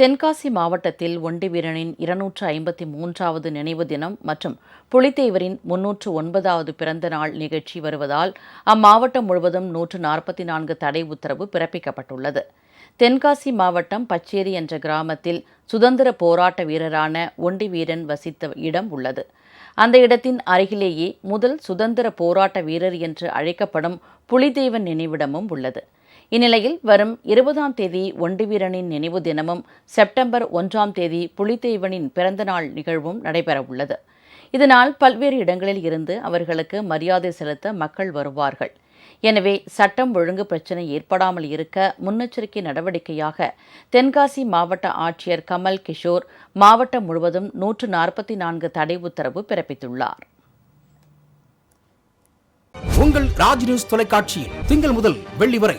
தென்காசி மாவட்டத்தில் ஒண்டி வீரனின் இருநூற்று ஐம்பத்தி மூன்றாவது நினைவு தினம் மற்றும் புலித்தேவரின் முன்னூற்று ஒன்பதாவது பிறந்த நாள் நிகழ்ச்சி வருவதால் அம்மாவட்டம் முழுவதும் நூற்று நாற்பத்தி நான்கு தடை உத்தரவு பிறப்பிக்கப்பட்டுள்ளது. தென்காசி மாவட்டம் பச்சேரி என்ற கிராமத்தில் சுதந்திர போராட்ட வீரரான ஒண்டி வீரன் வசித்த இடம் உள்ளது. அந்த இடத்தின் அருகிலேயே முதல் சுதந்திர போராட்ட வீரர் என்று அழைக்கப்படும் புலிதேவன் நினைவிடமும் உள்ளது. இந்நிலையில் வரும் இருபதாம் தேதி ஒண்டிவீரனின் நினைவு தினமும் செப்டம்பர் ஒன்றாம் தேதி புலித்தேவனின் பிறந்தநாள் நிகழ்வும் நடைபெறவுள்ளது. இதனால் பல்வேறு இடங்களில் இருந்து அவர்களுக்கு மரியாதை செலுத்த மக்கள் வருவார்கள். எனவே சட்டம் ஒழுங்கு பிரச்சினை ஏற்படாமல் இருக்க முன்னெச்சரிக்கை நடவடிக்கையாக தென்காசி மாவட்ட ஆட்சியர் கமல் கிஷோர் மாவட்டம் முழுவதும் நூற்று நாற்பத்தி நான்கு தடை உத்தரவு பிறப்பித்துள்ளார். உங்கள் ராஜ் நியூஸ் தொலைக்காட்சியில் திங்கள் முதல் வெள்ளி வரை